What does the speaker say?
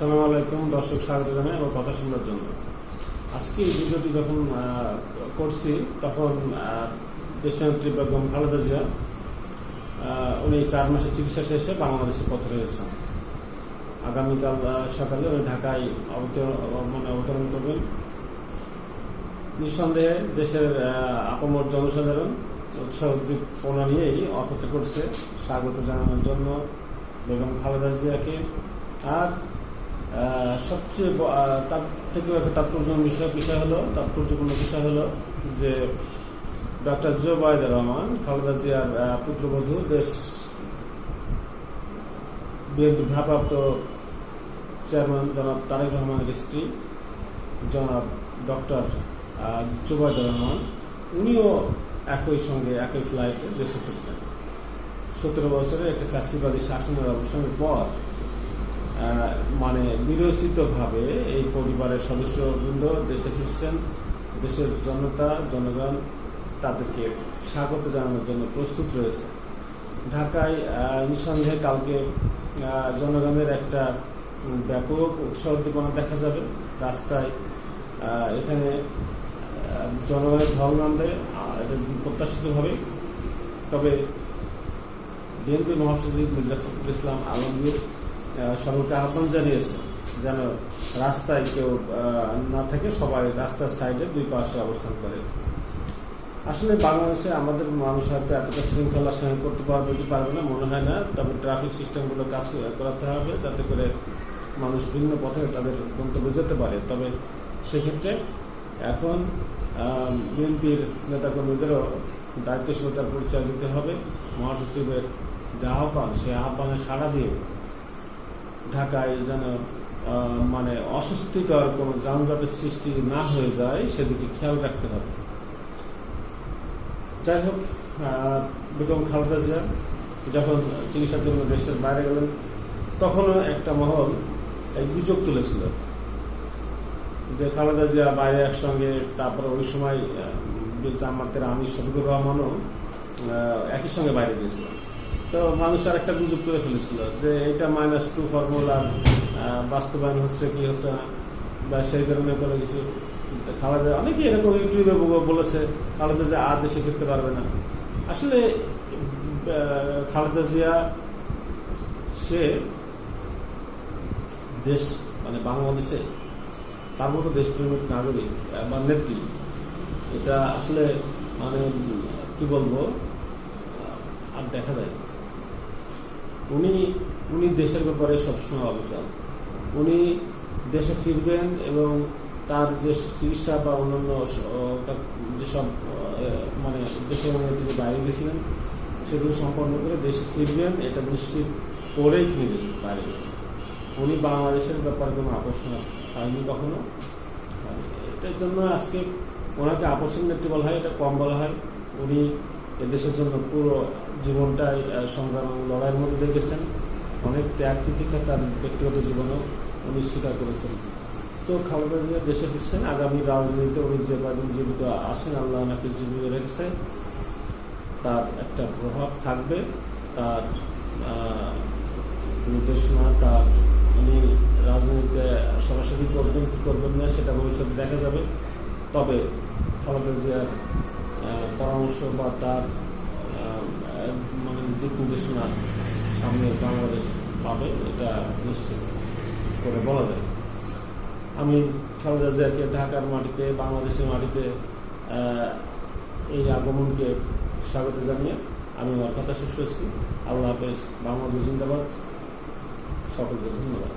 আসসালামু আলাইকুম, দর্শক স্বাগত জানাই আমার কথা শোনার জন্য। আজকে এই ভিডিওটি যখন করছি, তখন দেশনেত্রী বেগম খালেদা জিয়া উনি চার মাসের চিকিৎসা শেষে বাংলাদেশে পথ রয়েছেন আগামীকাল সকালে উনি ঢাকায় মানে অবতরণ করবেন। নিঃসন্দেহে দেশের আপামর জনসাধারণ উৎসাহ উদ্দীপনা নিয়েই অপেক্ষা করছে। স্বাগত জানানোর জন্য বেগম খালেদা জিয়াকে। আর সবচেয়ে তার থেকেও একটা তাৎপর্যপূর্ণ বিষয় বিষয় হলো, তাৎপর্যপূর্ণ বিষয় হলো যে ডক্টর জো রহমান, খালেদা জিয়ার পুত্রবধূ, দেশ বিএনপি ভারপ্রাপ্ত চেয়ারম্যান জনাব তারেক রহমানের স্ত্রী, জনাব ডক্টর জুবাইদুর রহমান। উনিও একই সঙ্গে, একই ফ্লাইটে দেশে ফিরছেন। সতেরো বছরের একটা ফ্যাসিবাদী শাসনের অবসানের পর মানে বিরোচিতভাবে এই পরিবারের সদস্যবৃন্দ দেশে ফিরছেন দেশের জনতা জনগণ তাদেরকে স্বাগত জানানোর জন্য প্রস্তুত রয়েছে। ঢাকায় নিঃসন্দেহে কালকে জনগণের একটা ব্যাপক উৎসাহ উদ্দীপনা দেখা যাবে। রাস্তায় এখানে জনগণের ঢল নামবে আহ, এটা প্রত্যাশিত হবে। তবে বিএনপি মহাসচিব মির্জা ফখরুল ইসলাম আলমগীর সবাইকে আহ্বান জানিয়েছে যেন রাস্তায় কেউ না থাকে, সবাই রাস্তার সাইডে দুই পাশে অবস্থান করে। আসলে বাংলাদেশে আমাদের মানুষ হয়তো এতটা শৃঙ্খলা সঙ্গে করতে পারবে কি পারবে না, মনে হয় না। তবে ট্রাফিক সিস্টেমগুলো কাজ করাতে হবে যাতে করে মানুষ ভিন্ন পথে তাদের গন্তব্যে যেতে পারে। তবে সেক্ষেত্রে এখন বিএনপির নেতাকর্মীদেরও দায়িত্বশীলতার পরিচয় দিতে হবে। মহাসচিবের যে আহ্বান, সে আহ্বানে সাড়া দিয়ে ঢাকায় যেন মানে অস্বস্তিকর কোনো যানজটের সৃষ্টি না হয়ে যায়, সেদিকে খেয়াল রাখতে হবে। যাই হোক বেগম খালেদা জিয়া যখন চিকিৎসার জন্য দেশের বাইরে গেলেন, তখনও একটা মহল এই গুজব তুলেছিল। যে খালেদা জিয়া বাইরে একসঙ্গে, তারপর ওই সময় জামাতের আমি শফিকুর রহমানও একই সঙ্গে বাইরে গিয়েছিলাম তো মানুষ আর একটা গুজব তুলে ফেলেছিল যে এটা মাইনাস টু ফর্মুলার বাস্তবায়ন হচ্ছে কি হচ্ছে না, বা সেই ধরনের কোনো কিছু খালেদা অনেকে এরকম ইউটিউবে বলেছে, খালেদা জিয়া আর দেশে ফিরতে পারবে না আসলে খালেদা জিয়া, সে দেশ মানে বাংলাদেশে, তার মতো দেশপ্রেমিক নাগরিক বা নেত্রী, এটা আসলে মানে কি বলব আর দেখা যায়। উনি উনি দেশের ব্যাপারে সবসময় অবিচল। উনি দেশে ফিরবেন এবং তার যে চিকিৎসা বা অন্যান্য যেসব মানে দেশের তিনি বাইরে গেছিলেন, সেগুলো সম্পন্ন করে দেশে ফিরবেন, এটা নিশ্চিত করেই তিনি বাইরে গেছেন। উনি বাংলাদেশের ব্যাপারে কোনো আকর্ষণ হয়নি কখনো। এটার জন্য আজকে ওনাকে আকর্ষণ নেত্রী বলা হয়, এটা কম বলা হয়। উনি এদেশের জন্য পুরো জীবনটাই সংগ্রাম এবং লড়াইয়ের মধ্যে গেছেন। অনেক ত্যাগ প্রতীক্ষা তার ব্যক্তিগত জীবনেও উনি স্বীকার করেছেন। তো খালেদা জিয়া দেশে ফিরছেন, আগামী রাজনীতিতে উনি যে জীবিত আসেন আল্লাহ নাকি জীবিত রেখেছে। তার একটা প্রভাব থাকবে। তার নির্দেশনা, তার উনি রাজনীতিতে সরাসরি করবেন কি করবেন না, সেটা ভবিষ্যতে দেখা যাবে। তবে খালেদা জিয়ার পরামর্শ বা তার মানে দিক সামনে বাংলাদেশ পাবে, এটা নিশ্চিত করে বলা যায়। আমি খালেদা জিয়াকে ঢাকার মাটিতে, বাংলাদেশের মাটিতে এই আগমনকে স্বাগত জানিয়ে আমি আমার কথা শেষ করছি। আল্লাহ হাফেজ, বাংলাদেশ জিন্দাবাদ। সকলকে ধন্যবাদ।